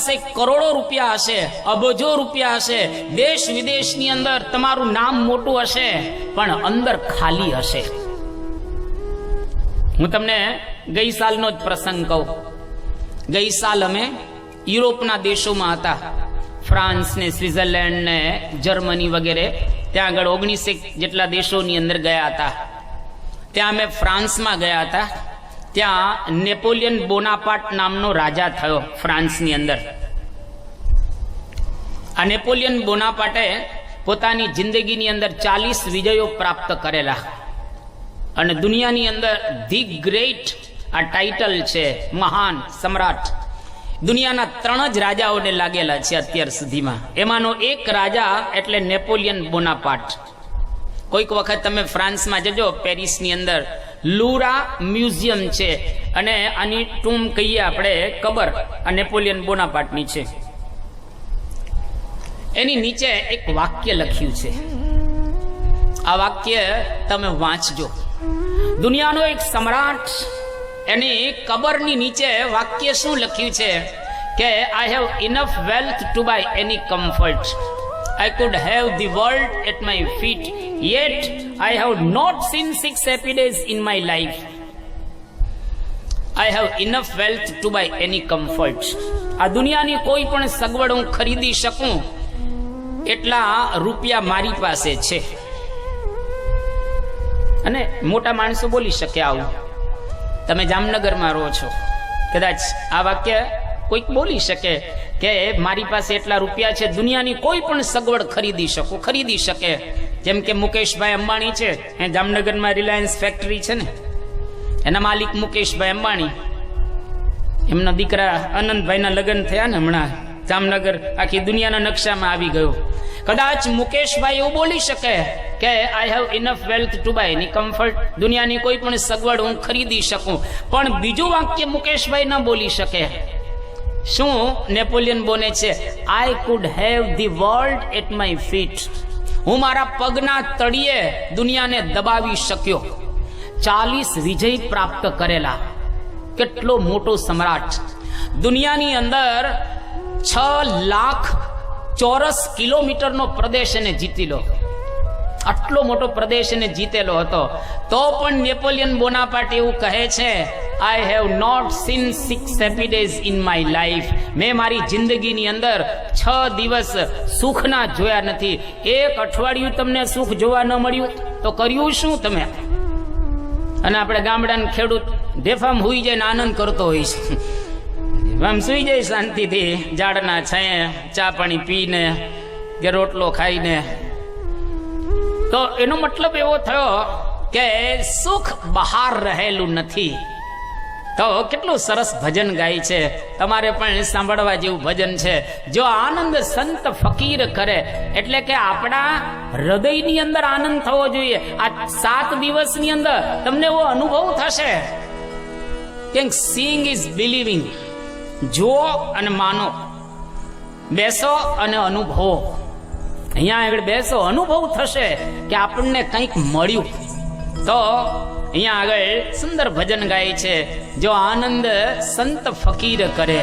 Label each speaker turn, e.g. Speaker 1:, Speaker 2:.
Speaker 1: પાસે કરોડો રૂપિયા હશે, અબજો રૂપિયા હશે. દેશ વિદેશની અંદર તમારું નામ મોટું હશે, પણ અંદર ખાલી હશે. હું તમને ગઈ સાલનો જ પ્રસંગ કહું. ગઈ સાલ અમે યુરોપના દેશોમાં હતા. ફ્રાન્સ ને સ્વિટ્ઝરલેન્ડ ને જર્મની વગેરે. ત્યાં આગળ ઓગણીસેક જેટલા દેશોની અંદર ગયા હતા. ત્યાં અમે ફ્રાન્સમાં ગયા હતા. ત્યાં નેપોલિયન બોનાપાટ નામનો રાજા થયો ફ્રાન્સની અંદર. આ નેપોલિયન બોનાપાટે પોતાની જિંદગીની અંદર ચાલીસ વિજયો પ્રાપ્ત કરેલા. અને દુનિયાની અંદર ધી ગ્રેટ આ ટાઇટલ છે, મહાન સમ્રાટ. દુનિયાના ત્રણ જ રાજાઓને લાગેલા છે અત્યાર સુધીમાં. એમાંનો એક રાજા એટલે નેપોલિયન બોનાપાટ કોઈક વખત તમે ફ્રાન્સમાં જજો, પેરિસની અંદર લુરા મ્યુઝિયમ છે. અને આની ટૂમ કહીએ આપણે કબર આ નેપોલિયન બોનાપાટની છે. એની નીચે એક વાક્ય લખ્યું છે. આ વાક્ય તમે વાંચજો. દુનિયાનો એક સમ્રાટ એની કબરની નીચે વાક્ય શું લખ્યું છે? કે I have enough wealth to buy any comfort I could have the world at my feet yet I have not seen six happy days in my life I have enough wealth to buy any comfort આ દુનિયાની કોઈ પણ સગવડ હું ખરીદી શકું, એટલા રૂપિયા મારી પાસે છે. અને મોટા માણસો બોલી શકે આવું. તમે જામનગરમાં રહો છો. કદાચ આ વાક્ય કોઈક બોલી શકે કે મારી પાસે એટલા રૂપિયા છે, દુનિયાની કોઈ પણ સગવડ ખરીદી શકો, ખરીદી શકે. જેમ કે મુકેશભાઈ અંબાણી છે એ જામનગરમાં રિલાયન્સ ફેક્ટરી છે ને, એના માલિક મુકેશભાઈ અંબાણી. એમના દીકરા આનંદભાઈના લગ્ન થયા ને હમણાં, જામનગર આખી દુનિયાના નકશામાં આવી ગયો. કદાચ મુકેશભાઈ એવું બોલી શકે કે I have enough wealth to buy any comfort દુનિયાની કોઈ પણ સગવડ હું ખરીદી શકું. પણ બીજું વાક્ય મુકેશભાઈ ન બોલી શકે. શું નેપોલિયન બોને છે I could have the world at my feet હું મારા પગના તળિયે દુનિયાને દબાવી શક્યો. ચાલીસ વિજય પ્રાપ્ત કરેલા. કેટલો મોટો સમ્રાટ. દુનિયાની અંદર છ લાખ ચોરસ કિલોમીટરનો પ્રદેશ એને જીતી લો. આટલો મોટો પ્રદેશ એને જીતેલો હતો. તો પણ નેપોલિયન બોનાપાર્ટ એવું કહે છે I have not seen six happy days in my life મેં મારી જિંદગીની અંદર છ દિવસ સુખના જોયા નથી. એક અઠવાડિયું તમને સુખ જોવા ન મળ્યું, તો કર્યું શું તમે? અને આપણે ગામડાના ખેડૂત ઢેફામ હુઈ જાય આનંદ કરતો હોય છે. આમ સુઈ જાય શાંતિથી, ઝાડના છાંયે ચા પાણી પીને, કે રોટલો ખાઈને તો એનો મતલબ એવો થયો કે સુખ બહાર રહેલું નથી. તો કેટલું સરસ ભજન ગાય છે. તમારે પણ સાંભળવા જેવું ભજન છે. જો આનંદ સંત ફકીર કરે, એટલે કે આપણા હૃદયની અંદર આનંદ થવો જોઈએ. આ સાત દિવસની અંદર તમને એવો અનુભવ થશે. કે સીંગ ઇઝ બિલીવિંગ જુઓ અને માનો. બેસો અને અનુભવો. અહીંયા આગળ બેસો, અનુભવ થશે કે આપણને કંઈક મળ્યું. તો અહીંયા આગળ સુંદર ભજન ગાય છે, જો આનંદ સંત ફકીર કરે.